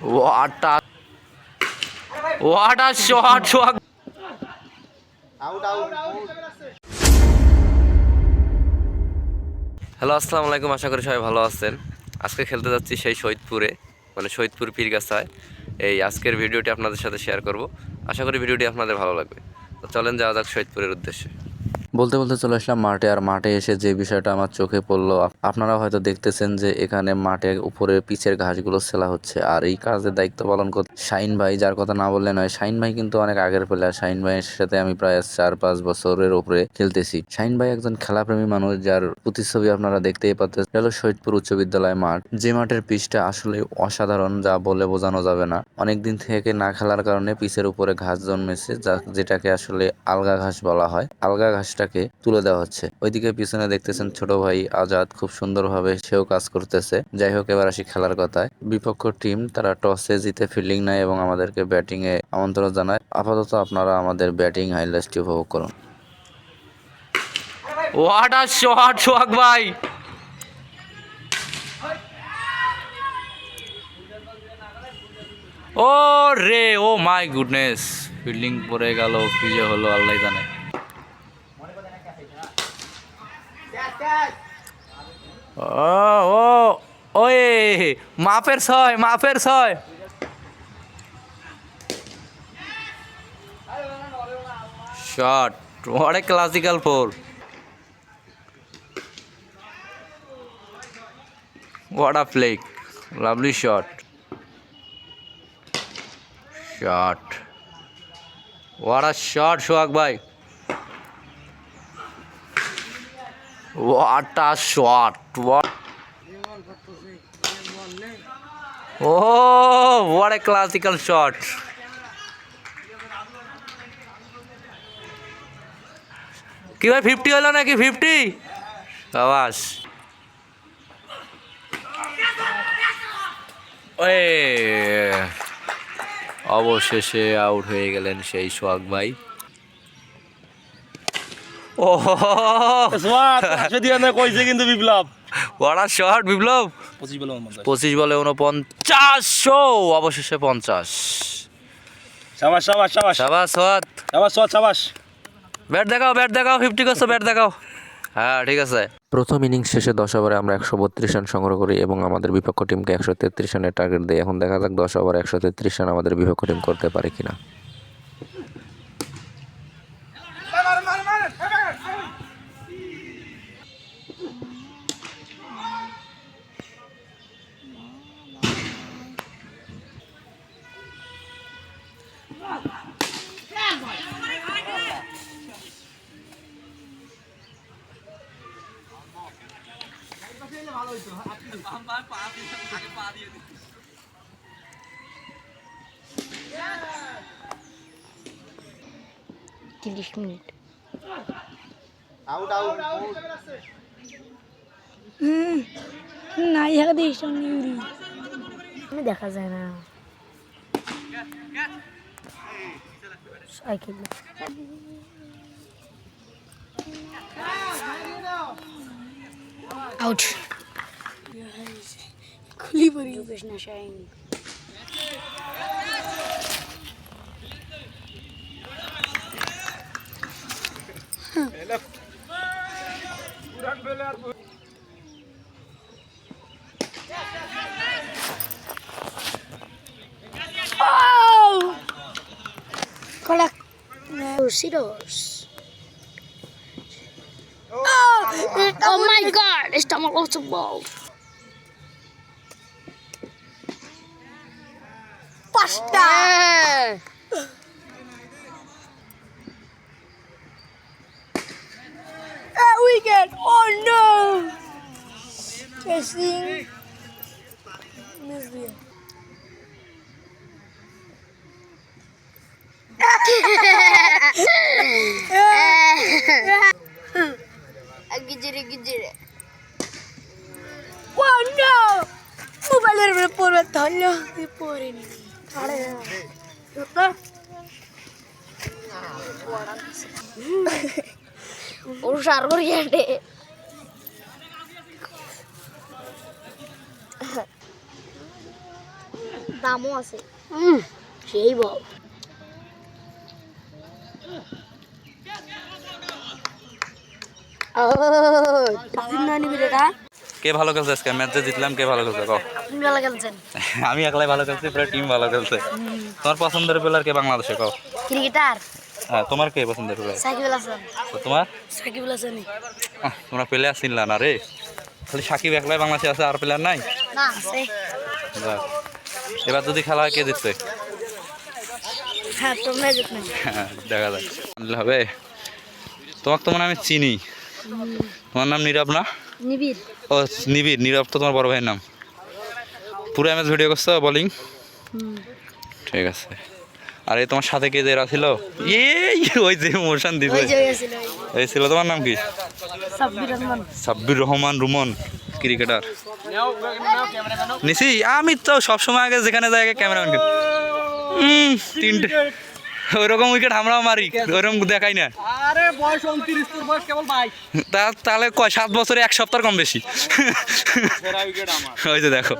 What a what a shot shot. Out out hello আসসালামু আলাইকুম আশা করি সবাই ভালো আছেন। আজকে খেলতে যাচ্ছি সেই শহীদপুরে মানে শহীদপুর পীরগাছায়। এই আজকের ভিডিওটি আপনাদের সাথে শেয়ার করব। আশা করি ভিডিওটি আপনাদের ভালো লাগবে। তো চলেন যাওয়া যাক শহীদপুরের উদ্দেশ্যে। বলতে বলতে চলে আসলাম মাঠে। আর মাঠে এসে যে বিষয়টা আমার চোখে পড়ল আপনারা হয়তো দেখতেছেন যে এখানে মাঠে উপরে পিচের ঘাসগুলো সেলা হচ্ছে। আর এই কাজের দায়িত্ব পালন করতে শাইন ভাই, যার কথা না বললে নয় শাইন ভাই কিন্তু অনেক আগের প্লেয়ার শাইন ভাইয়ের সাথে আমি প্রায় চার, পাঁচ বছরের উপরে খেলতেছি। শাইন ভাই একজন খেলাপ্রেমী মানুষ, যার প্রতিচ্ছবি আপনারা দেখতেই পাচ্ছেন হলো শহীদপুর উচ্চ বিদ্যালয় মাঠ। যে মাঠের পিচটা আসলে অসাধারণ, যা বলে বোঝানো যাবে না। অনেকদিন থেকে না খেলার কারণে পিচের উপরে ঘাস জন্মেছে, যা, যেটাকে আসলে আলগা ঘাস বলা হয়। আলগা ঘাসটাকে তুলে দেওয়া হচ্ছে। ওইদিকে পিছনে দেখতেছেন ছোট ভাই আজাদ, খুব সুন্দরভাবে সেও কাজ করতেছে। যাই হোক, এবার আসি খেলার কথায়। বিপক্ষ টিম, তারা টসে জিতে ফিল্ডিং নেয় এবং আমাদেরকে ব্যাটিং এ আমন্ত্রণ জানায়। আপাতত আপনারা আমাদের ব্যাটিং হাইলাইটসটি উপভোগ করুন। হোয়াট আ শট সোহাগ ভাই! ও রে ও মাই গুডনেস। ফিল্ডিং পড়ে গেল কি যে হলো আল্লাহ জানে। ও ও মাপের ছয় মাপের ছয়। শট অনেক classical four what a flick lovely shot shot what a shot Sohag ভাই। What a shot. What? Oh what a classical shot. কি ভাই ফিফটি হলো নাকি? ফিফটি আবাস অবশেষে আউট হয়ে গেলেন সেই সোহাগ ভাই। ও দিয়ে কইছে কিন্তু বিপ্লব। শট বিপ্লব। পঁচিশ বলে উনপঞ্চাশশো অবশেষে পঞ্চাশ। সাবাস সাবাস সাবাস। সাবাস সোয়াত সাবাস সোয়াত সাবাস। ব্যাট দেখাও ব্যাট দেখাও ফিফটি করছ ব্যাট দেখাও। হ্যাঁ ঠিক আছে। প্রথম ইনিংস শেষে দশ ওভারে আমরা একশো বত্রিশ রান সংগ্রহ করি এবং আমাদের বিপক্ষ টিমকে একশো তেত্রিশ রানের টার্গেট দিই এখন দেখা যাক দশ ওভারে একশো তেত্রিশ রান আমাদের বিপক্ষ টিম করতে পারে কিনা। তিরিশ মিনিট। আউট আউট না ইহাকে দিস দেখা যায় না। সাইকেল আউট খুলি পড়ি কৃষ্ণ শাইন Oh! Oh, oh, oh my god, it's done a lot of ball. Basta! Yeah. That oh no! Testing. Misery. গিজিরে গিজিরে। no! মোবাইলের উপরে পড়বে ধরলো পড়েনি। আরে উষার করিয়াটে দামও আছে। সেই বল। কে ভালো খেলছে আজকে? ম্যাচে জিতলাম কে ভালো খেলছে? আমি একলাই ভালো খেলছি পুরো টিম ভালো খেলছে। তোমার পছন্দের প্লেয়ার কে বাংলাদেশে কও? ক্রিকেটার? হ্যাঁ তোমার কে পছন্দের প্লেয়ার সাকিব আল হাসান তোমার? সাকিবুল হাসানি তোমরা প্লেয়ার চিনলা না রে। খালি সাকিব একলাই বাংলাদেশে আছে আর প্লেয়ার নাই? না আছে। এবার যদি খেলা হয় কে জিতছে? হ্যাঁ তোমরা হ্যাঁ, দেখা যাক। হবে। তোমাকে তো মনে হয় আমি চিনি। তোমার নাম নীরব না? নিবিড়। ও নিবিড়। নীরব তো তোমার বড় ভাইয়ের নাম। পুরো ম্যাচ ভিডিও করছ বোলিং ঠিক আছে। আর এই তোমার সাথে কে যে ছিল? এই ওই যে মোশন দিছে এই ছিল তোমার নাম কি? সাব্বির রহমান। রুমন ক্রিকেটার। নিশি আমি তো সবসময় আগে যেখানে যাই আগে ক্যামেরাম্যান তিনটে ওইরকম উইকেট আমরাও মারি ওইরকম দেখাই না। আরে বয়স উনত্রিশ তোর বয়স কেবল বাইশ। তা তাহলে কয় সাত বছরে এক সপ্তাহ কম বেশি? সেরা উইকেট আমার। ওই যে দেখো।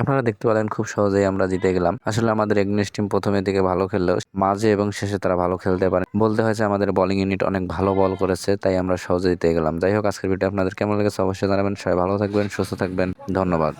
আপনারা দেখতে পেলেন খুব সহজেই আমরা জিতে গেলাম। আসলে আমাদের এগনেস টিম প্রথমের দিকে ভালো খেললেও মাঝে এবং শেষে তারা ভালো খেলতে পারে। বলতে হয়েছে আমাদের বলিং ইউনিট অনেক ভালো বল করেছে তাই আমরা সহজে জিতে গেলাম। যাই হোক আজকের ভিডিও আপনাদের কেমন লেগেছে অবশ্যই জানাবেন। সবাই ভালো থাকবেন সুস্থ থাকবেন। ধন্যবাদ।